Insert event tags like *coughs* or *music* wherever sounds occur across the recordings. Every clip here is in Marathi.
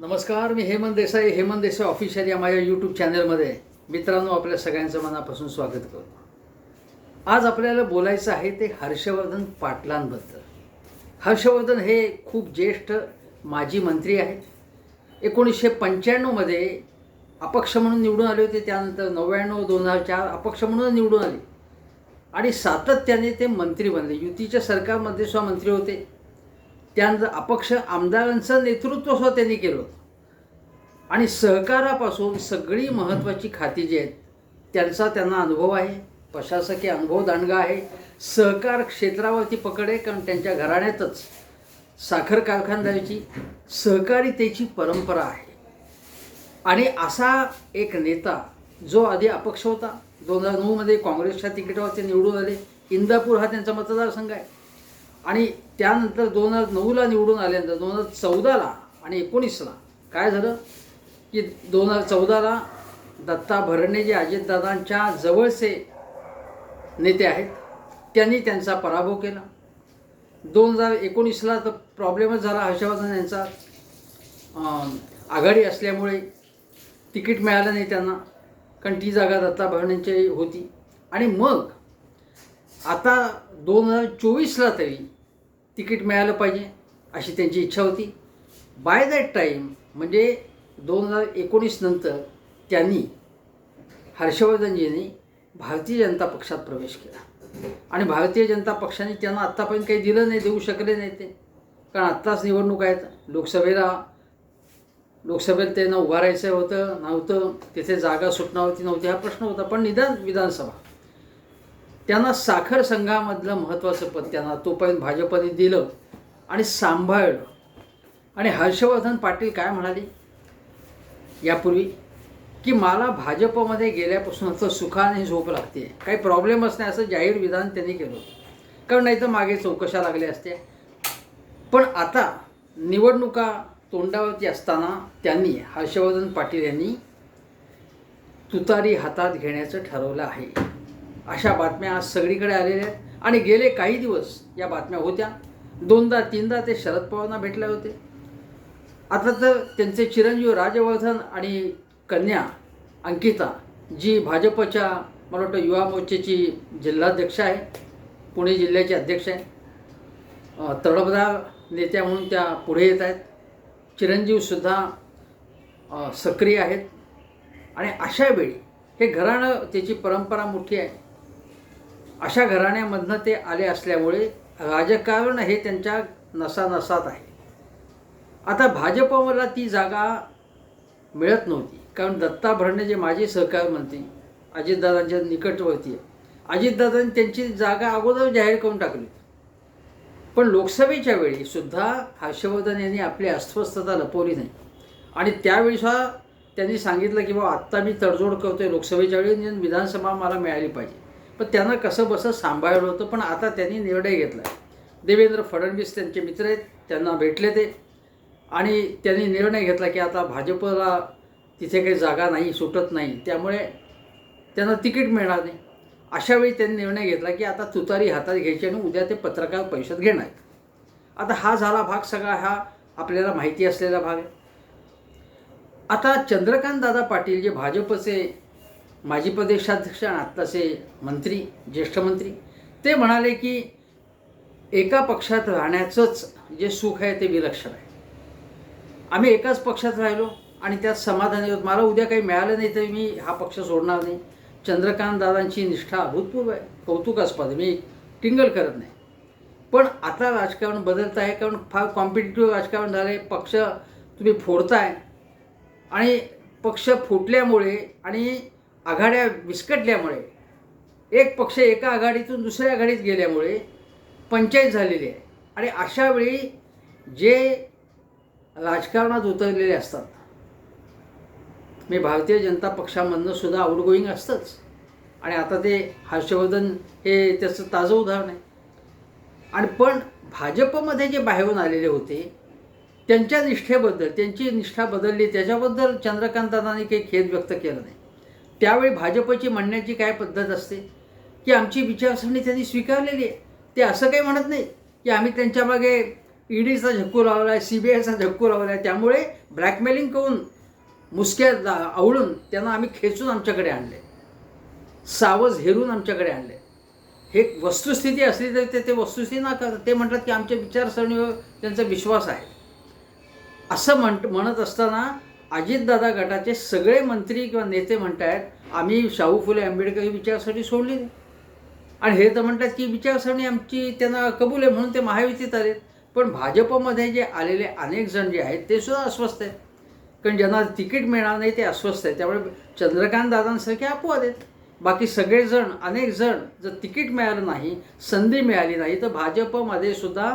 नमस्कार मी हेमंत देसाई. हेमंत देसाई ऑफिशियल या माझ्या यूट्यूब चॅनलमध्ये मित्रांनो आपल्या सगळ्यांचं मनापासून स्वागत करतो. आज आपल्याला बोलायचं आहे ते हर्षवर्धन पाटलांबद्दल. हर्षवर्धन हे खूप ज्येष्ठ माजी मंत्री आहेत. एकोणीसशे पंच्याण्णवमध्ये अपक्ष म्हणून निवडून आले होते त्यानंतर नव्याण्णव दोन हजार चार अपक्ष म्हणून निवडून आले. आणि सातत्याने ते मंत्री बनले. युतीच्या सरकारमध्ये सुद्धा मंत्री होते. त्यानंतर अपक्ष आमदारांचं नेतृत्व सुद्धा त्यांनी केलं. होतं आणि सहकारापासून सगळी महत्त्वाची खाती जी आहेत त्यांचा त्यांना अनुभव आहे प्रशासकीय अनुभव दांडगा आहे. सहकार क्षेत्रावरती पकड आहे कारण त्यांच्या घराण्यातच साखर कारखानदारीची सहकारितेची परंपरा आहे. आणि असा एक नेता जो आधी अपक्ष होता दोन हजार नऊमध्ये काँग्रेसच्या तिकिटावरती निवडून आले इंदापूर हा त्यांचा मतदारसंघ आहे. आणि त्यानंतर दोन हजार नऊला निवडून आल्यानंतर दोन हजार चौदाला आणि एकोणीसला काय झालं? की दोन हजार चौदाला दत्ता भरणे जे अजितदादांच्या जवळचे नेते आहेत त्यांनी त्यांचा पराभव केला. दोन हजार एकोणीसला तर प्रॉब्लेमच झाला हर्षवर्धन यांचा. आघाडी असल्यामुळे तिकीट मिळालं नाही त्यांना. कारण ती जागा दत्ता भरणेंची होती. आणि मग आता दोन हजार चोवीसला तरी तिकीट मिळालं पाहिजे अशी त्यांची इच्छा होती. बाय दॅट टाईम म्हणजे दोन हजार एकोणीस नंतर त्यांनी हर्षवर्धनजींनी भारतीय जनता पक्षात प्रवेश केला. आणि भारतीय जनता पक्षाने त्यांना आत्तापर्यंत काही दिलं नाही देऊ शकले नाही ते. कारण आत्ताच निवडणूक आहेत. लोकसभेला लोकसभेत त्यांना उभारायचं होतं नव्हतं. तिथे जागा सुटणावरती नव्हती. हा प्रश्न होता. पण निदान विधानसभा. त्यांना साखर संघामधलं महत्त्वाचं पद त्यांना तोपर्यंत भाजपने दिलं आणि सांभाळलं. आणि हर्षवर्धन पाटील काय म्हणाले? यापूर्वी की मला भाजपमध्ये गेल्यापासून असं सुखाने झोप लागते. काही प्रॉब्लेमच नाही असं जाहीर विधान त्यांनी केलं होतं. कारण नाही तर मागे चौकशा लागल्या असत्या. पण आता निवडणुका तोंडावरती असताना त्यांनी हर्षवर्धन पाटील यांनी तुतारी हातात घेण्याचं ठरवलं आहे. अशा बातम्या आज सगळीकडे आलेल्या आहेत. आणि गेले काही दिवस या बातम्या होत्या. दोनदा तीनदा ते शरद पवारांना भेटले होते. आता तर त्यांचे चिरंजीव राजवर्धन आणि कन्या अंकिता जी भाजपच्या मला वाटतं युवा मोर्चेची जिल्हाध्यक्ष आहे पुणे जिल्ह्याचे अध्यक्ष आहे. तडफदार नेत्या म्हणून त्या पुढे येत आहेत. चिरंजीवसुद्धा सक्रिय आहेत. आणि अशा वेळी हे घराणं त्याची परंपरा मोठी आहे. अशा घराण्यामधनं ते आले असल्यामुळे राजकारण हे त्यांच्या नसानसात आहे. आता भाजपला ती जागा मिळत नव्हती. कारण दत्ता भरणे जे माजी सहकार मंत्री अजितदादांच्या निकटवर्ती आहे अजितदादांनी त्यांची जागा अगोदर जाहीर करून टाकली. पण लोकसभेच्या वेळी सुद्धा हर्षवर्धन यांनी आपली अस्वस्थता लपवली नाही. आणि त्यावेळीसुद्धा त्यांनी सांगितलं की बाबा आत्ता मी तडजोड करतोय लोकसभेच्या वेळी विधानसभा मला मिळाली पाहिजे. पण त्यांना कसं बसं सांभाळलं होतं पण आता त्यांनी निर्णय घेतला. देवेंद्र फडणवीस त्यांचे मित्र आहेत त्यांना भेटले ते. आणि त्यांनी निर्णय घेतला की आता भाजपला तिथे काही जागा नाही सुटत नाही. त्यामुळे त्यांना तिकीट मिळणार नाही. अशावेळी त्यांनी निर्णय घेतला की आता तुतारी हातात घ्यायची आणि उद्या ते पत्रकार परिषद घेणार. आता हा झाला भाग सगळा हा आपल्याला माहिती असलेला भाग आहे. आता चंद्रकांत दादा पाटील जे भाजपचे माजी प्रदेशाध्यक्ष आणि आत्ताचे मंत्री ज्येष्ठ मंत्री ते म्हणाले की एका पक्षात राहण्याचंच जे सुख आहे ते विलक्षण आहे. आम्ही एकाच पक्षात राहिलो आणि त्यात समाधानी होत मला उद्या काही मिळालं नाही तर मी हा पक्ष सोडणार नाही. चंद्रकांत दादांची निष्ठा अभूतपूर्व आहे. कौतुकास्पद मी टिंगल करत नाही. पण आता राजकारण बदलत आहे कारण फार कॉम्पिटेटिव्ह राजकारण झालं आहे पक्ष तुम्ही फोडताय आणि पक्ष फुटल्यामुळे आणि आघाड्या विस्कटल्यामुळे एक पक्ष एका आघाडीतून दुसऱ्या आघाडीत गेल्यामुळे पंचायत झालेली आहे. आणि अशा वेळी जे राजकारणात उतरलेले असतात मी भारतीय जनता पक्षामधनं सुद्धा आउटगोईंग असतंच. आणि आता ते हर्षवर्धन हे त्याचं ताजं उदाहरण आहे. आणि पण भाजपमध्ये जे बाहेरून आलेले होते त्यांच्या निष्ठेबद्दल त्यांची निष्ठा बदलली त्याच्याबद्दल चंद्रकांतांनी काही खेद व्यक्त केला नाही. त्यावेळी भाजपची म्हणण्याची काय पद्धत असते? की आमची विचारसरणी त्यांनी स्वीकारलेली आहे. ते असं काही म्हणत नाही की आम्ही त्यांच्या मागे ईडीचा झक्कू लावला आहे सी बी आयचा झक्कू लावला आहे त्यामुळे ब्लॅकमेलिंग करून मुसक्या आवळून त्यांना आम्ही खेचून आमच्याकडे आणले सावज हेरून आमच्याकडे आणले हे वस्तुस्थिती असली तरी ते ते वस्तुस्थिती ना ते म्हणतात की आमच्या विचारसरणीवर त्यांचा विश्वास आहे. असं म्हण म्हणत असताना अजितदादा गटाचे सगळे मंत्री किंवा नेते म्हणत आहेत आम्ही शाहू फुले आंबेडकर ही विचारसरणी सोडली नाही आणि हे तर म्हणतात की विचारसरणी आमची त्यांना कबूल आहे म्हणून ते महायुतीत आले. पण भाजपमध्ये जे आलेले अनेक जण जे आहेत ते सुद्धा अस्वस्थ आहेत. कारण ज्यांना तिकीट मिळणार नाही ते अस्वस्थ आहेत. त्यामुळे चंद्रकांत दादांसारखे अपवाद आहेत. बाकी सगळेजण अनेक जण जर तिकीट मिळालं नाही संधी मिळाली नाही तर भाजपमध्ये सुद्धा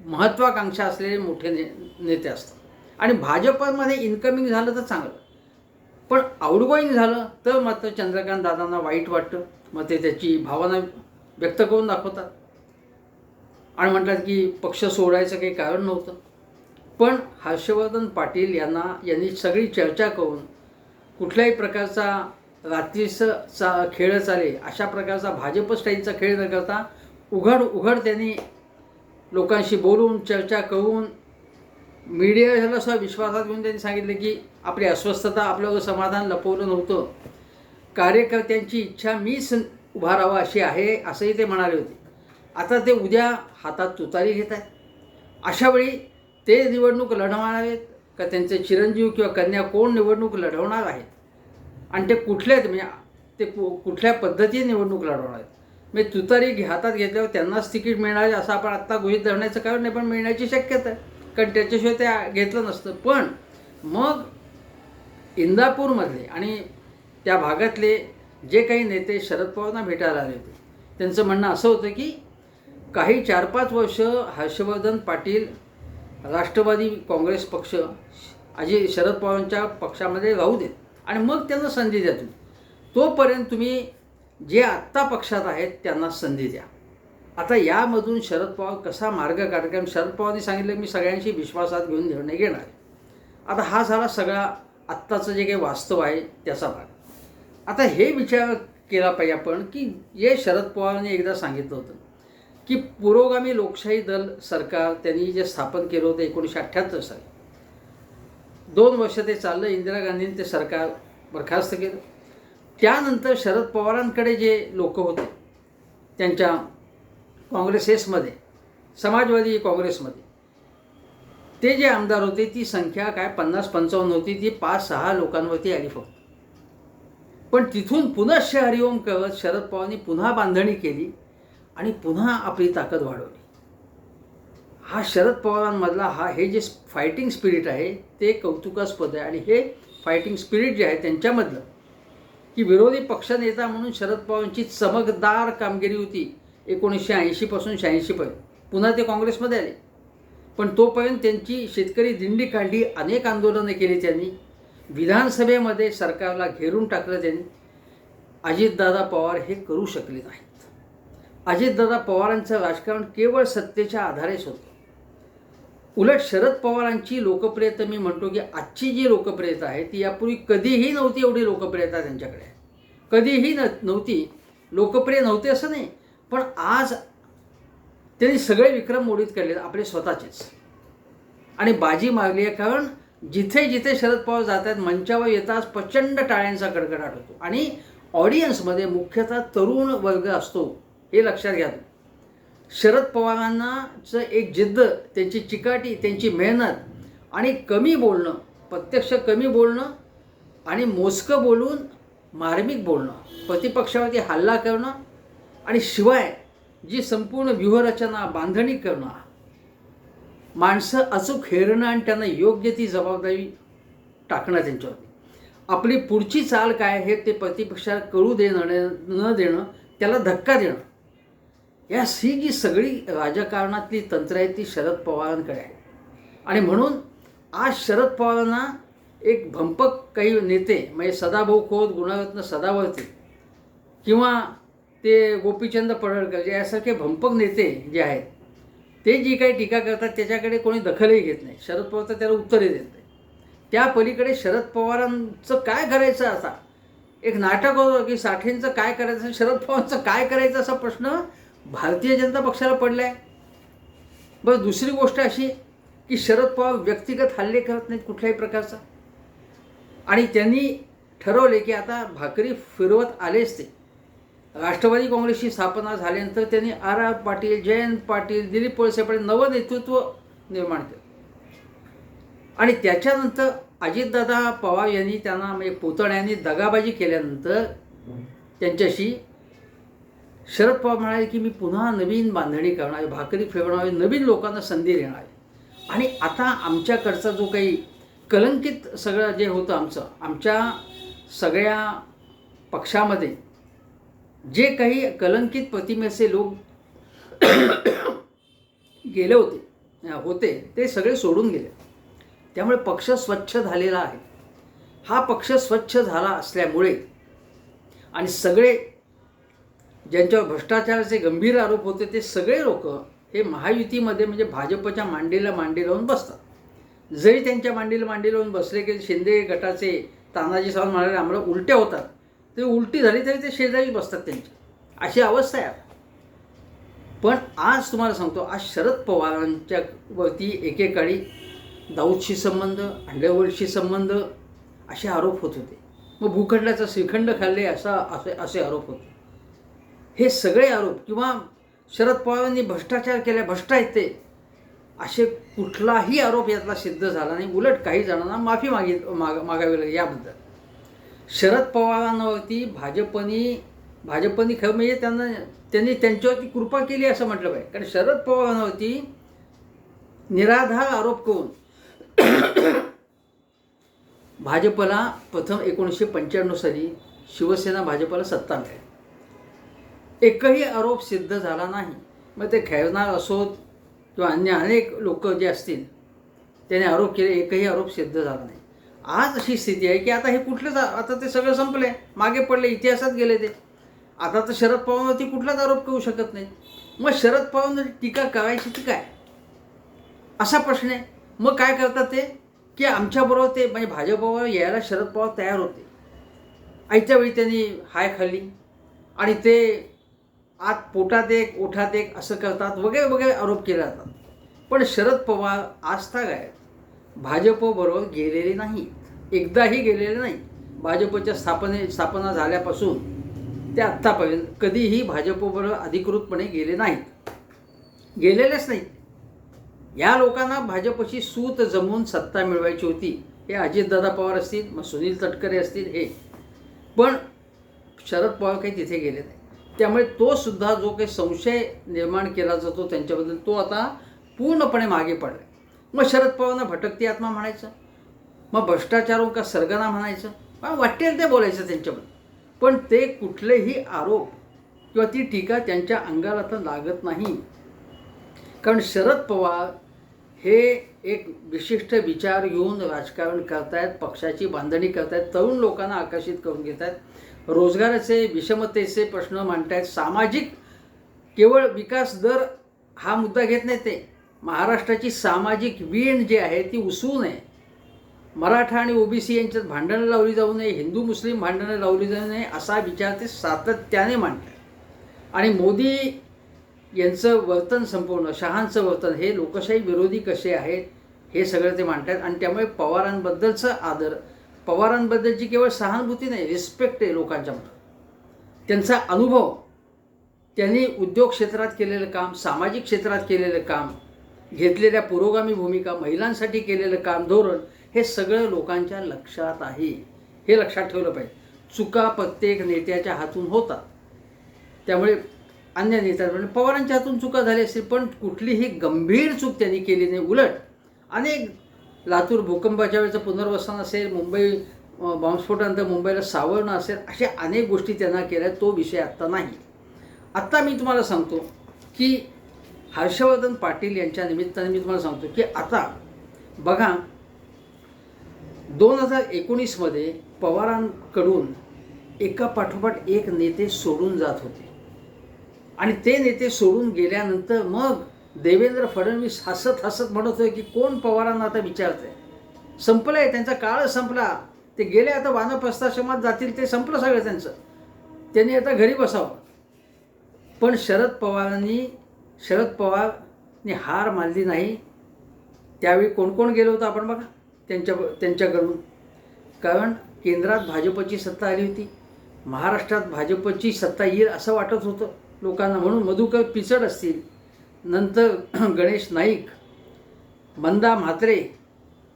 महत्त्वाकांक्षा असलेले मोठे ने नेते असतात. आणि भाजपमध्ये इन्कमिंग झालं तर चांगलं. पण आउटगोईंग झालं तर मात्र चंद्रकांत दादांना वाईट वाटतं. मग ते त्याची भावना व्यक्त करून दाखवतात. आणि म्हटलं की पक्ष सोडायचं काही कारण नव्हतं. पण हर्षवर्धन पाटील यांना यांनी सगळी चर्चा करून कुठल्याही प्रकारचा रात्रीचा खेळ चाले अशा प्रकारचा भाजप स्टाईलचा खेळ न करता उघड उघड त्यांनी लोकांशी बोलून चर्चा करून मीडिया ह्याला असं विश्वासात घेऊन त्यांनी सांगितलं की आपली अस्वस्थता आपलं समाधान लपवलं नव्हतं. कार्यकर्त्यांची इच्छा मीच उभा राहावा अशी आहे असंही ते म्हणाले होते. आता ते उद्या हातात तुतारी घेत आहेत अशावेळी ते निवडणूक लढवणार आहेत का त्यांचे चिरंजीव किंवा कन्या कोण निवडणूक लढवणार आहेत? आणि ते कुठल्या म्हणजे ते कु कुठल्या पद्धतीने निवडणूक लढवणार आहेत? म्हणजे तुतारी हातात घेतल्यावर त्यांनाच तिकीट मिळणार आहे असं आपण आत्ता गृहित धरण्याचं कारण नाही पण मिळण्याची शक्यता आहे. कारण त्याच्याशिवाय ते घेतलं नसतं. पण मग इंदापूरमधले आणि त्या भागातले जे काही नेते शरद पवारांना भेटायला आले होते त्यांचं म्हणणं असं होतं की काही चार पाच वर्ष हर्षवर्धन पाटील राष्ट्रवादी काँग्रेस पक्ष अजय शरद पवारांच्या पक्षामध्ये राहू देत आणि मग त्यांना संधी द्या तुम्ही. तोपर्यंत तुम्ही जे आत्ता पक्षात आहेत त्यांना संधी द्या. आता यामधून शरद पवार कसा मार्ग काढ कारण शरद पवारांनी सांगितलं मी सगळ्यांशी विश्वासात घेऊन निर्णय घेणार आता हा झाला सगळा आत्ताचं जे काही वास्तव आहे त्याचा भाग. आता हे विचार केला पाहिजे आपण की जे शरद पवारांनी एकदा सांगितलं होतं की पुरोगामी लोकशाही दल सरकार त्यांनी जे स्थापन केलं होतं एकोणीसशे अठ्ठ्याहत्तर साली. दोन वर्ष ते चाललं इंदिरा गांधींनी ते सरकार बरखास्त केलं. त्यानंतर शरद पवारांकडे जे लोक होते त्यांच्या काँग्रेसेसमध्ये समाजवादी काँग्रेसमध्ये. ते जे आमदार होते ती संख्या काय पन्नास पंचावन्न होती ती पाच सहा लोकांवरती आली फक्त. पण तिथून पुनश्च हरिओम करत शरद पवारांनी पुन्हा बांधणी केली आणि पुन्हा आपली ताकद वाढवली. हा शरद पवारांमधला हा हे जे फायटिंग स्पिरिट आहे ते कौतुकास्पद आहे. आणि हे फायटिंग स्पिरिट जे आहे त्यांच्यामधलं की विरोधी पक्षनेता म्हणून शरद पवारांची चमकदार कामगिरी होती. एकोणीसशे ऐंशीपासून शहाऐंशीपर्यंत पुन्हा ते काँग्रेसमध्ये आले. पण तोपर्यंत त्यांची शेतकरी दिंडी काढली अनेक आंदोलनं केली त्यांनी. विधानसभेमध्ये सरकारला घेरून टाकलं त्यांनी. अजितदादा पवार हे करू शकले नाहीत. अजितदादा पवारांचं राजकारण केवळ सत्तेच्या आधारेच होतं. उलट शरद पवारांची लोकप्रियता मी म्हणतो की आजची जी लोकप्रियता आहे ती यापूर्वी कधीही नव्हती एवढी लोकप्रियता त्यांच्याकडे. कधीही न नव्हती. लोकप्रिय नव्हते असं नाही. पण आज त्यांनी सगळे विक्रम मोडीत केले आपले स्वतःचेच. आणि बाजी मारली आहे कारण जिथे जिथे शरद पवार जात आहेत मंचावर येताच प्रचंड टाळ्यांचा कडकडाट होतो. आणि ऑडियन्समध्ये मुख्यतः तरुण वर्ग असतो हे लक्षात घ्या शरद पवारांनाचं एक जिद्द त्यांची चिकाटी त्यांची मेहनत आणि कमी बोलणं प्रत्यक्ष कमी बोलणं आणि मोजकं बोलून मार्मिक बोलणं प्रतिपक्षावरती हल्ला करणं आणि शिवाय जी संपूर्ण व्यूहरचना बांधणी करणं माणसं अचूक हेरणं आणि त्यांना योग्य ती जबाबदारी टाकणं त्यांच्यावरती. आपली पुढची चाल काय आहे ते प्रतिपक्षाला कळू देणं न देणं त्याला धक्का देणं. या ही जी सगळी राजकारणातली तंत्र आहे ती शरद पवारांकडे आहे. आणि म्हणून आज शरद पवारांना एक भंपक काही नेते म्हणजे सदाभाऊ खोत गुणरत्न सदावर्ती किंवा ते गोपीचंद पडळकर जे यासारखे भंपक नेते जे आहेत ते जी काही टीका करतात त्याच्याकडे कोणी दखलही घेत नाही. शरद पवार तर त्याला उत्तरही देत नाही. त्या पलीकडे शरद पवारांचं काय करायचं आता? एक नाटक होतं की साठेंचं काय करायचं शरद पवारांचं काय करायचं असा प्रश्न भारतीय जनता पक्षाला पडला आहे बरं दुसरी गोष्ट अशी की शरद पवार व्यक्तिगत हल्ले करत नाहीत कुठल्याही प्रकारचा. आणि त्यांनी ठरवले की आता भाकरी फिरवत आलेच ते. राष्ट्रवादी काँग्रेसची स्थापना झाल्यानंतर त्यांनी आर आर पाटील जयंत पाटील दिलीप वळसे पाटील नवं नेतृत्व निर्माण केलं. आणि त्याच्यानंतर अजितदादा पवार यांनी त्यांना म्हणजे पुतण्यांनी दगाबाजी केल्यानंतर त्यांच्याशी शरद पवार म्हणाले की मी पुन्हा नवीन बांधणी करणार आहे भाकरी फिरवणार आहे नवीन लोकांना संधी देणार आहे. आणि आता आमच्याकडचा जो काही कलंकित सगळं जे होतं आमचं आमच्या सगळ्या पक्षामध्ये जे काही कलंकित प्रतिमेचे लोक गेले होते होते ते सगळे सोडून गेले. त्यामुळे पक्ष स्वच्छ झालेला आहे. हा पक्ष स्वच्छ झाला असल्यामुळे आणि सगळे ज्यांच्यावर भ्रष्टाचाराचे गंभीर आरोप होते ते सगळे लोक हे महायुतीमध्ये म्हणजे भाजपच्या मांडीला मांडी लावून बसतात. जरी त्यांच्या मांडीला मांडी लावून बसले की शिंदे गटाचे तानाजी सावंत म्हणाले आम्हाला उलट्या होतात. ते उलटी झाली तरी ते शेजारी बसतात त्यांच्या अशी अवस्था आहे. पण आज तुम्हाला सांगतो आज शरद पवारांच्या वरती एकेकाळी दाऊदशी संबंध अंडरवर्ल्डशी संबंध असे आरोप होत होते. मग भूखंडाचा श्रीखंड खाल्ले असा असे असे आरोप होते. हे सगळे आरोप किंवा शरद पवारांनी भ्रष्टाचार केला भ्रष्ट आहेत ते असे कुठलाही आरोप यातला सिद्ध झाला नाही. उलट काही जणांना माफी मागित माग मागावी लागेल याबद्दल. शरद पवारांवरती भाजपनी भाजपनी खरं म्हणजे त्यांना त्यांनी त्यांच्यावरती कृपा केली असं म्हटलं पाहिजे. कारण शरद पवारांवरती निराधार आरोप करून *coughs* भाजपला प्रथम एकोणीसशे पंच्याण्णव साली शिवसेना भाजपला सत्ता मिळाली. एकही आरोप सिद्ध झाला नाही. मग ते खैरनार असोत किंवा अन्य अनेक लोक जे असतील त्याने आरोप केले एकही आरोप सिद्ध झाला नाही. आज अशी स्थिती आहे की आता हे कुठलंच आता ते सगळं संपले मागे पडले इतिहासात गेले ते. आता तर शरद पवारांवरती कुठलाच आरोप करू शकत नाही. मग शरद पवारांवर टीका करायची ती काय? असा प्रश्न आहे. मग काय करतात ते? की आमच्याबरोबर ते म्हणजे भाजपवर यायला शरद पवार तयार होते. आयत्या वेळी त्यांनी हाय खाल्ली. आणि ते आत पोटात एक ओठात एक असं करतात वगैरे वगैरे आरोप केले जातात. पण शरद पवार आस्था काय भाजपबरोबर गेलेले नाही. एकदाही गेलेले नाही. भाजपच्या स्थापने स्थापना झाल्यापासून ते आत्तापर्यंत कधीही भाजपबरोबर अधिकृतपणे गेले नाहीत. गेलेलेच नाहीत. या लोकांना भाजपची सूत जमवून सत्ता मिळवायची होती हे अजितदादा पवार असतील मग सुनील तटकरे असतील हे. पण शरद पवार काही तिथे गेले नाही. त्यामुळे तो सुद्धा जो काही संशय निर्माण केला जातो त्यांच्याबद्दल तो आता पूर्णपणे मागे पडला मग शरद पवारांना भटकती आत्मा म्हणायचं. मग भ्रष्टाचारों का सरगना म्हणायचं. मग वाटेल ते बोलायचं त्यांच्याबद्दल. पण ते कुठलेही आरोप किंवा ती टीका त्यांच्या अंगाला तर लागत नाही. कारण शरद पवार हे एक विशिष्ट विचार घेऊन राजकारण करतायत पक्षाची बांधणी करतायत तरुण लोकांना आकर्षित करून घेत आहेत रोजगाराचे विषमतेचे प्रश्न मांडतायत. सामाजिक केवळ विकास दर हा मुद्दा घेत नाही ते. महाराष्ट्राची सामाजिक वीण जी आहे ती उसवू नये. मराठा आणि ओबीसी यांच्यात भांडणं लावली जाऊ नये हिंदू मुस्लिम भांडणं लावली जाऊ नये असा विचार ते सातत्याने मांडतात आणि मोदी यांचं वर्तन संपूर्ण शहांचं वर्तन हे लोकशाही विरोधी कसे आहेत हे सगळं ते मांडतात आणि त्यामुळे पवारांबद्दलचं आदर पवारांबद्दलची केवळ सहानुभूती नाही रिस्पेक्ट आहे लोकांच्या मनात. त्यांचा अनुभव त्यांनी उद्योग क्षेत्रात केलेलं काम सामाजिक क्षेत्रात केलेलं काम घेतलेल्या पुरोगामी भूमिका महिलांसाठी केलेलं काम धोरण हे सगळं लोकांच्या लक्षात आहे. हे लक्षात ठेवलं पाहिजे. चुका प्रत्येक नेत्याच्या हातून होतात. त्यामुळे अन्य नेत्यांकडून पवारांच्या हातून चुका झाली असतील पण कुठलीही गंभीर चूक त्यांनी केली नाही. उलट अनेक लातूर भूकंपाच्या वेळेचं पुनर्वसन असेल मुंबई बॉम्बस्फोटानंतर मुंबईला सावरणं असेल अशा अनेक गोष्टी त्यांना केल्या. तो विषय आत्ता नाही. आत्ता मी तुम्हाला सांगतो की हर्षवर्धन पाटील यांच्या निमित्ताने मी तुम्हाला सांगतो की आता बघा दोन हजार एकोणीसमध्ये पवारांकडून एका पाठोपाठ एक नेते सोडून जात होते. आणि ते नेते सोडून गेल्यानंतर मग देवेंद्र फडणवीस हसत हसत म्हणत होते की कोण पवारांना आता विचारतंय? संपलं आहे त्यांचा काळ संपला. ते गेले आता वानप्रस्थाश्रमात जातील ते संपलं सगळं त्यांचं. त्यांनी आता घरी बसावं. पण शरद पवारांनी शरद पवारने हार मानली नाही. त्यावेळी कोण कोण गेलो होतं आपण बघा? त्यांच्या त्यांच्याकडून कारण केंद्रात भाजपची सत्ता आली होती. महाराष्ट्रात भाजपची सत्ता येईल असं वाटत होतं लोकांना. म्हणून मधुकर पिचड असतील. नंतर *clears throat* गणेश नाईक मंदा म्हात्रे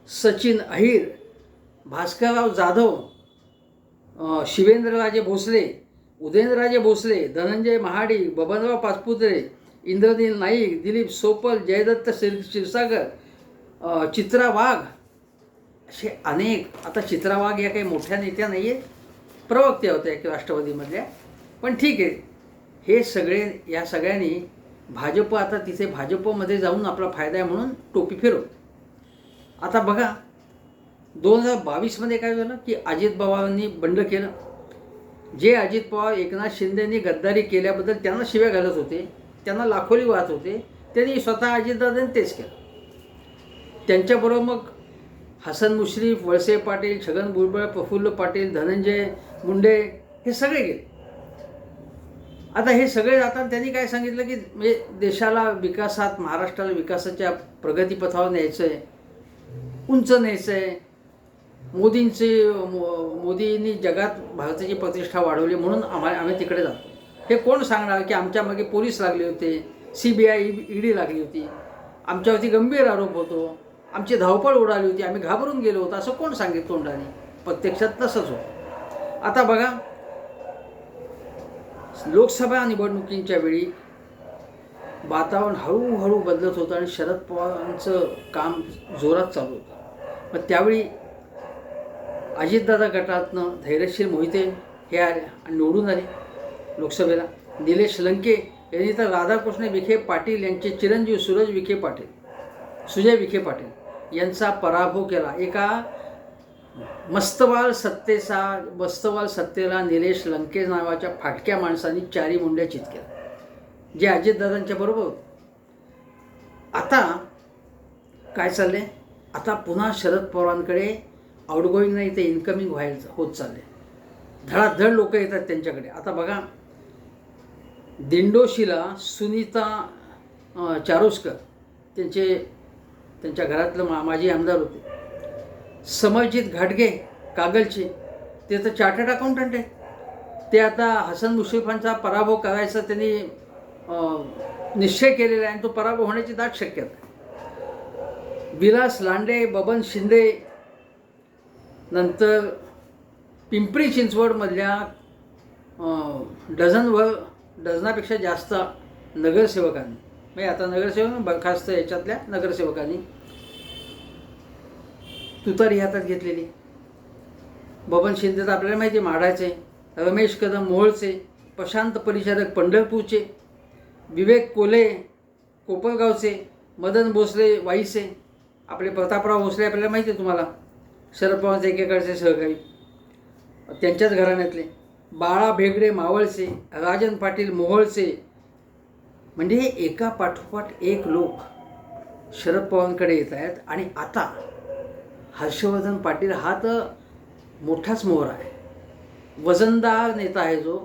सचिन अहिर भास्करराव जाधव शिवेंद्रराजे भोसले उदयनराजे भोसले धनंजय महाडी बबनराव पाचपुत्रे इंद्रनील नाईक दिलीप सोपल जयदत्त शिर क्षीरसागर चित्रा वाघ असे अनेक. आता चित्रा वाघ या काही मोठ्या नेत्या नाही आहेत प्रवक्त्या होत्या की राष्ट्रवादीमधल्या. पण ठीक आहे हे सगळे या सगळ्यांनी भाजप आता तिथे भाजपमध्ये जाऊन आपला फायदा आहे म्हणून टोपी फिरव. आता बघा दोन हजार बावीसमध्ये काय झालं की अजित पवारांनी बंड केलं. जे अजित पवार एकनाथ शिंदेनी गद्दारी केल्याबद्दल त्यांना शिव्या घालत होते. त्यांना लाखोली वाहत होते. त्यांनी स्वतः अजितदादांनी तेच केलं. त्यांच्याबरोबर मग हसन मुश्रीफ वळसे पाटील छगन भुजबळ प्रफुल्ल पाटील धनंजय मुंडे हे सगळे गेले. आता हे सगळे जाताना त्यांनी काय सांगितलं की म्हणजे देशाला विकासात महाराष्ट्राला विकासाच्या प्रगतीपथावर न्यायचं आहे उंच न्यायचं आहे मोदींचे मो- मोदींनी जगात भारताची प्रतिष्ठा वाढवली म्हणून आम्हा आम्ही तिकडे जातो. हे कोण सांगणार की आमच्या मागे पोलीस लागले होते सी बी आय ईडी लागली होती? आमच्यावरती गंभीर आरोप होतो. आमची धावपळ उडाली होती. आम्ही घाबरून गेलो होतो. असं कोण सांगितलं तोंडाने? प्रत्यक्षात तसंच होतं. आता बघा लोकसभा निवडणुकींच्या वेळी वातावरण हळूहळू बदलत होतं आणि शरद पवारांचं काम जोरात चालू होतं. मग त्यावेळी अजितदादा गटातनं धैर्यशील मोहिते हे आले आणि निवडून आले. लोकसभेला. निलेश लंके यांनी तर राधाकृष्ण विखे पाटील यांचे चिरंजीव सूरज विखे पाटील सुजय विखे पाटील यांचा पराभव केला. एका मस्तवाल सत्तेचा मस्तवाल सत्तेला निलेश लंके नावाच्या फाटक्या माणसांनी चारी मुंड्या चित केल्या जे अजितदादांच्या बरोबर होते. आता काय चालले आता पुन्हा शरद पवारांकडे आउटगोईंग नाही ते इन्कमिंग व्हायला होत चालले धडाधड लोक येतात त्यांच्याकडे. आता बघा दिंडोशीला सुनीता चारोस्कर त्यांचे त्यांच्या घरातलं मा माजी आमदार होते. समरजित घाटगे कागलचे ते तर चार्टर्ड अकाउंटंट आहेत. ते आता हसन मुश्रीफांचा पराभव करायचा त्यांनी निश्चय केलेला आहे आणि तो पराभव होण्याची दाट शक्यता आहे. विलास लांडे बबन शिंदे नंतर पिंपरी चिंचवडमधल्या डझनवर डझनापेक्षा जास्त नगरसेवकांनी. म्हणजे आता नगरसेवक बरखास्त याच्यातल्या नगरसेवकांनी. तुतारी हातात घेतलेली. बबन शिंदे तर आपल्याला माहिती आहे माढाचे रमेश कदम मोहोळचे प्रशांत परिचारक पंढरपूरचे विवेक कोले कोपरगावचे मदन भोसले वाईसे आपले प्रतापराव भोसले आपल्याला माहिती आहे तुम्हाला. शरद पवारचे एकेकडचे सहकारी. त्यांच्याच घराण्यातले. बाळा भेगडे मावळसे राजन पाटील मोहोळसे. म्हणजे हे एका पाठोपाठ एक लोक शरद पवारांकडे येत आहेत. आणि आता हर्षवर्धन पाटील हा तर मोठाच मोहर आहे. वजनदार नेता आहे जो.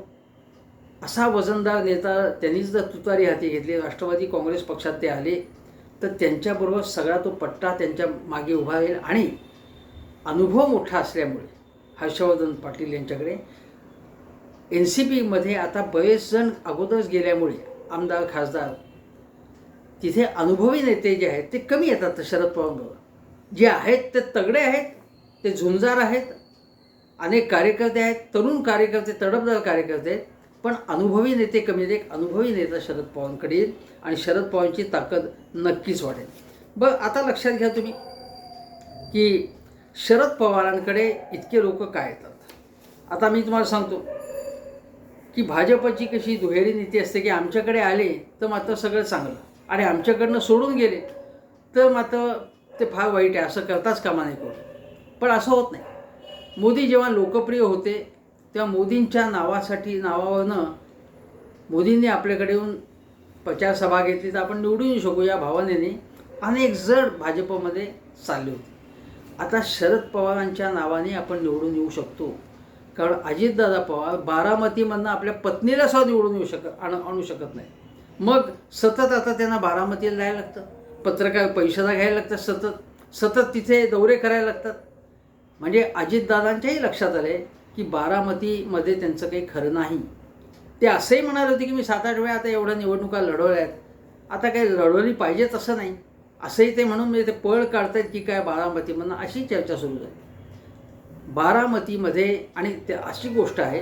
असा वजनदार नेता त्यांनीच जर तुतारी हाती घेतली राष्ट्रवादी काँग्रेस पक्षात ते आले तर त्यांच्याबरोबर सगळा तो पट्टा त्यांच्या मागे उभा राहील. आणि अनुभव मोठा असल्यामुळे हर्षवर्धन पाटील यांच्याकडे एन सी पीमध्ये आता बरेच जण अगोदरच गेल्यामुळे आमदार खासदार तिथे अनुभवी नेते जे आहेत ते कमी येतात शरद पवारांबरोबर जे आहेत ते तगडे आहेत ते झुंजार आहेत अनेक कार्यकर्ते आहेत तरुण कार्यकर्ते तडफदार कार्यकर्ते आहेत पण अनुभवी नेते कमी एक अनुभवी नेता शरद पवारांकडे येईल आणि शरद पवारांची ताकद नक्कीच वाढेल. बरं आता लक्षात घ्या तुम्ही की शरद पवारांकडे इतके लोक काय येतात? आता मी तुम्हाला सांगतो की भाजपची कशी दुहेरी नीती असते की आमच्याकडे आले तर मात्र सगळं चांगलं. आणि आमच्याकडनं सोडून गेले तर मात्र ते फार वाईट आहे असं करताच कामा नाही करू पण असं होत नाही. मोदी जेव्हा लोकप्रिय होते तेव्हा मोदींच्या नावासाठी नावावरनं मोदींनी आपल्याकडे येऊन प्रचार सभा घेतली तर आपण निवडून येऊ शकू या भावनेने अनेक जण भाजपमध्ये चालले होते. आता शरद पवारांच्या नावाने आपण निवडून येऊ शकतो. कारण अजितदादा पवार बारामतीमधनं आपल्या पत्नीला सुद्धा निवडून येऊ शकत आण आणू शकत नाही. मग सतत आता त्यांना बारामतीला जायला लागतं. पत्रकार पैशाला घ्यायला लागतात सतत. सतत तिथे दौरे करायला लागतात. म्हणजे अजितदादांच्याही लक्षात आलं आहे की बारामतीमध्ये त्यांचं काही खरं नाही. ते असंही म्हणाले होते की मी सात आठ वेळा आता एवढ्या निवडणुका लढवल्या आहेत आता काही लढवली पाहिजेत असं नाही. असंही ते म्हणून म्हणजे ते पळ काढतायत की काय बारामतीमधनं अशी चर्चा सुरू झाली. बारामतीमध्ये आणि ते अशी गोष्ट आहे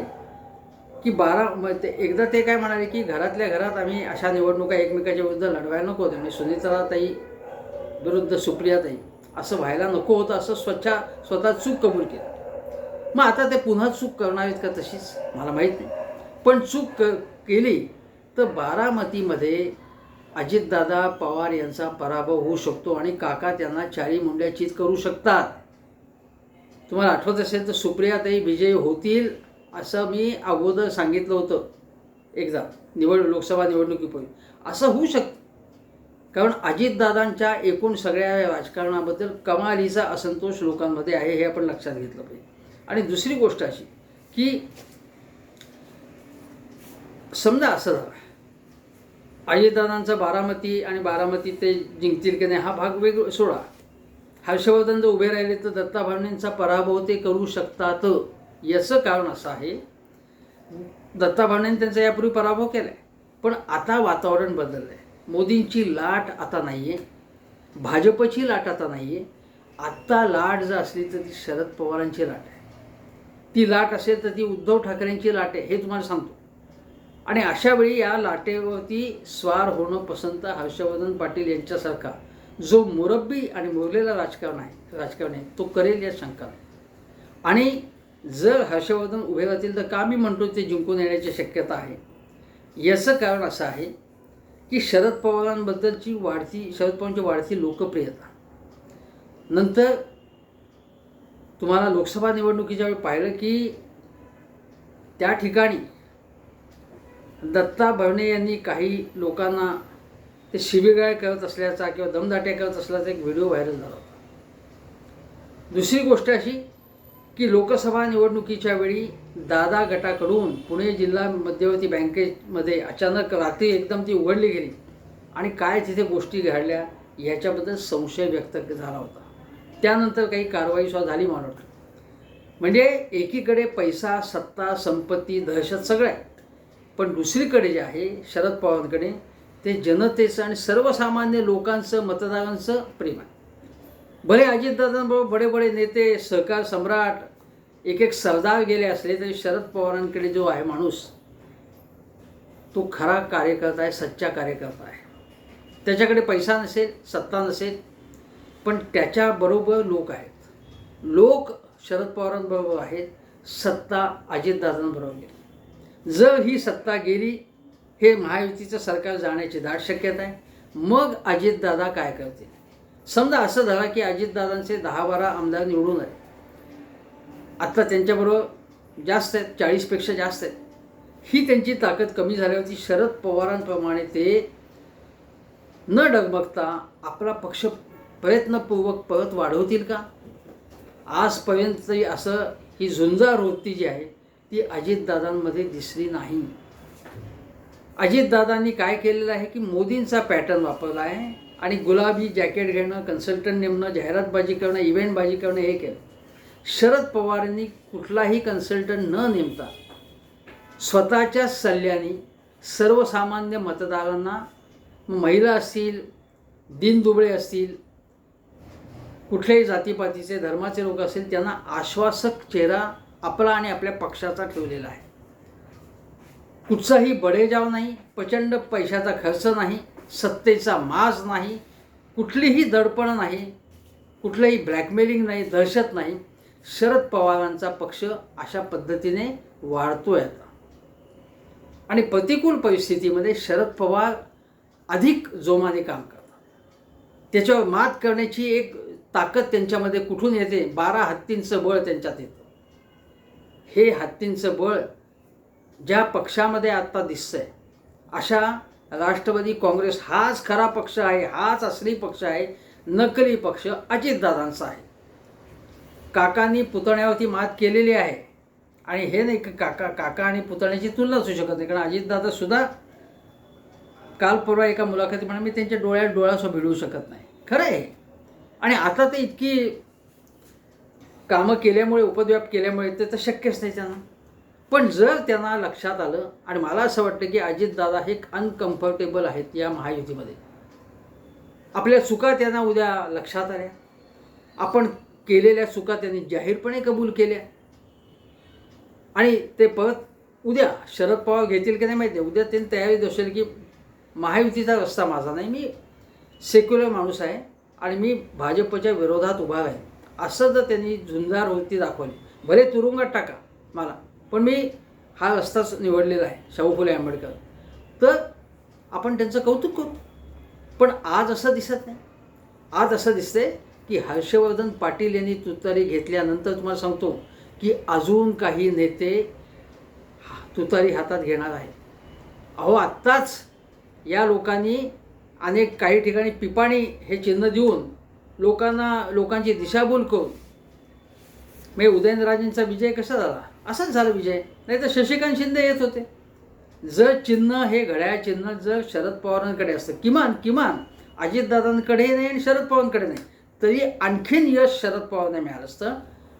की बारा म ते एकदा ते काय म्हणाले की घरातल्या घरात आम्ही अशा निवडणुका एकमेकाच्या विरुद्ध लढवायला नको होत्या म्हणजे सुनीताताई विरुद्ध सुप्रियाताई असं व्हायला नको होतं असं स्वच्छ स्वतः चूक कबूल केलं. मग आता ते पुन्हा चूक करणार का तशीच मला माहीत नाही. पण चूक क केली तर बारामतीमध्ये अजितदादा पवार यांचा पराभव होऊ शकतो आणि काका त्यांना चारी मुंड्या चित करू शकतात. तुम्हाला आठवत असेल तर सुप्रियाताई विजयी होतील असं मी अगोदर सांगितलं होतं. एकदा निवड लोकसभा निवडणुकीपूर्वी. असं होऊ शकतं. कारण अजितदादांच्या एकूण सगळ्या राजकारणाबद्दल कमालीचा असंतोष लोकांमध्ये आहे हे आपण लक्षात घेतलं पाहिजे. आणि दुसरी गोष्ट अशी की समजा असं झालं. अजितदादांचं बारामती आणि बारामती ते जिंकतील की नाही हा भाग वेग सोडा. हर्षवर्धन जर उभे राहिले तर दत्ता पराभव ते करू शकतात. याचं कारण असं आहे दत्ता त्यांचा यापूर्वी पराभव केला आहे पण आता वातावरण बदललं आहे मोदींची लाट आता नाही आहे भाजपची लाट आता नाही आहे आत्ता लाट जर असली तर ती शरद पवारांची लाट आहे. ती लाट असेल तर ती उद्धव ठाकरेंची लाट आहे हे तुम्हाला सांगतो. आणि अशावेळी या लाटेवरती स्वार होणं पसंत हर्षवर्धन पाटील यांच्यासारखा जो मुरब्बी आणि मुरलेला राजकारण आहे राजकारण आहे तो करेल या शंका नाही. आणि जर हर्षवर्धन उभे राहतील तर का मी म्हणतो ते जिंकून येण्याची शक्यता आहे याचं कारण असं आहे की शरद पवारांबद्दलची वाढती शरद पवारांची वाढती लोकप्रियता नंतर तुम्हाला लोकसभा निवडणुकीच्या वेळी पाहिलं की त्या ठिकाणी दत्ता भरणे यांनी काही लोकांना ते शिबिगाळ करत असल्याचा किंवा दमदाट्या करत असल्याचा एक व्हिडिओ व्हायरल झाला होता. दुसरी गोष्ट अशी की लोकसभा निवडणुकीच्या वेळी दादा गटाकडून पुणे जिल्हा मध्यवर्ती बँकेमध्ये अचानक रात्री एकदम ती उघडली गेली आणि काय तिथे गोष्टी घडल्या याच्याबद्दल संशय व्यक्त झाला होता. त्यानंतर काही कारवाई सुद्धा झाली मला वाटतं. म्हणजे एकीकडे पैसा सत्ता संपत्ती दहशत सगळं आहे. पण दुसरीकडे जे आहे शरद पवारांकडे ते जनतेचं आणि सर्वसामान्य लोकांचं मतदारांचं प्रेम आहे. भले अजितदादांबरोबर बडे बडे नेते सहकार सम्राट एक एक सरदार गेले असले तरी शरद पवारांकडे जो आहे माणूस तो खरा कार्यकर्ता आहे सच्चा कार्यकर्ता आहे. त्याच्याकडे पैसा नसेल सत्ता नसेल पण त्याच्याबरोबर लोक आहेत. लोक शरद पवारांबरोबर आहेत सत्ता अजितदादांबरोबर गेली. जर ही सत्ता गेली हे महायुतीचं सरकार जाण्याची दाट शक्यता आहे. मग अजितदादा काय करतील? समजा असं झालं की अजितदादांचे दहा बारा आमदार निवडून आले. आत्ता त्यांच्याबरोबर जास्त आहेत चाळीसपेक्षा जास्त आहेत. ही त्यांची ताकद कमी झाल्यावरती शरद पवारांप्रमाणे ते न डगमगता आपला पक्ष प्रयत्नपूर्वक परत वाढवतील का? आजपर्यंत तरी असं ही झुंजार वृत्ती जी आहे ती अजितदादांमध्ये दिसली नाही. अजितदादांनी काय केलेलं आहे की मोदींचा पॅटर्न वापरला आहे आणि गुलाबी जॅकेट घेणं कन्सल्टंट नेमणं जाहिरातबाजी करणं इव्हेंटबाजी करणं हे केलं. शरद पवारांनी कुठलाही कन्सल्टंट न नेमता स्वतःच्या सल्ल्याने सर्वसामान्य मतदारांना महिला असतील दिनदुबळे असतील कुठल्याही जातीपातीचे धर्माचे लोक असतील त्यांना आश्वासक चेहरा आपला आणि आपल्या पक्षाचा ठेवलेला आहे. कुठचाही बडेजाव नाही प्रचंड पैशाचा खर्च नाही सत्तेचा माज नाही कुठलीही दडपण नाही कुठलंही ब्लॅकमेलिंग नाही दहशत नाही. शरद पवारांचा पक्ष अशा पद्धतीने वाढतोय आता. आणि प्रतिकूल परिस्थितीमध्ये शरद पवार अधिक जोमाने काम करतात. त्याच्यावर मात करण्याची एक ताकद त्यांच्यामध्ये कुठून येते? बारा हत्तींचं बळ त्यांच्यात येतं. हे हत्तींचं बळ ज्या पक्षामध्ये आत्ता दिसतंय अशा राष्ट्रवादी काँग्रेस हाच खरा पक्ष आहे हाच असली पक्ष आहे नकली पक्ष अजितदादांचा आहे. काकांनी पुतण्यावरती मात केलेली आहे. आणि हे नाही की काका काका आणि पुतण्याची तुलना असू शकत नाही कारण अजितदादासुद्धा काल परवा एका मुलाखती म्हणा मी त्यांच्या डोळ्यात डोळ्यासो भिडवू शकत नाही. खरं आहे. आणि आता ते इतकी कामं केल्यामुळे उपद्व्याप केल्यामुळे ते तर शक्यच नाही त्यांना. पण जर त्यांना लक्षात आलं आणि मला असं वाटतं की अजितदादा हे अनकम्फर्टेबल आहेत या महायुतीमध्ये. आपल्या चुका त्यांना उद्या लक्षात आल्या. आपण केलेल्या चुका त्यांनी जाहीरपणे कबूल केल्या. आणि ते परत उद्या शरद पवार घेतील की नाही माहिती आहे. उद्या त्यांनी तयारी दर्शवेल की महायुतीचा रस्ता माझा नाही. मी सेक्युलर माणूस आहे आणि मी भाजपच्या विरोधात उभा आहे असं जर त्यांनी झुंजार वृत्ती दाखवली. भले तुरुंगात टाका मला. पण मी हा रस्ताच निवडलेला आहे शाहू फुले आंबेडकर. तर आपण त्यांचं कौतुक करू. पण आज असं दिसत नाही. आज असं दिसतंय की हर्षवर्धन पाटील यांनी तुतारी घेतल्यानंतर तुम्हाला सांगतो की अजून काही नेते हा- तुतारी हातात घेणार आहेत. अहो आत्ताच या लोकांनी अनेक काही ठिकाणी पिपाणी हे चिन्ह देऊन लोकांना लोकांची दिशाभूल करून म्हणजे उदयनराजेंचा विजय कसा झाला? असाच झाला विजय. नाही तर शशिकांत शिंदे येत होते. जर चिन्ह हे घड्याळ चिन्ह जर शरद पवारांकडे असतं किमान किमान अजितदादांकडे नाही आणि शरद पवारांकडे नाही तरी आणखीन यश शरद पवारांना मिळालं असतं.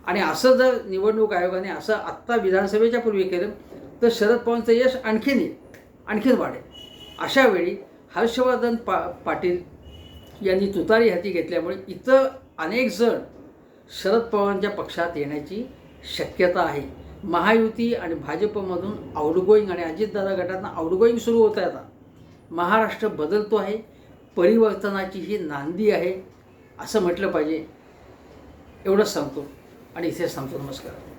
आणि असं जर निवडणूक आयोगाने असं आत्ता विधानसभेच्या पूर्वी केलं तर शरद पवारांचं यश आणखीन येईल आणखीन वाढेल. अशा वेळी हर्षवर्धन पा पाटील यांनी तुतारी हाती घेतल्यामुळे इतर अनेक जण शरद पवारांच्या पक्षात येण्याची शक्यता आहे. महायुती आणि भाजपमधून आउटगोईंग आणि अजितदादा गटातनं आउटगोईंग सुरू होत आहे आता. महाराष्ट्र बदलतो आहे. परिवर्तनाची ही नांदी आहे. असं म्हटलं पाहिजे. एवढंच सांगतो. आणि इथे सांगतो नमस्कार.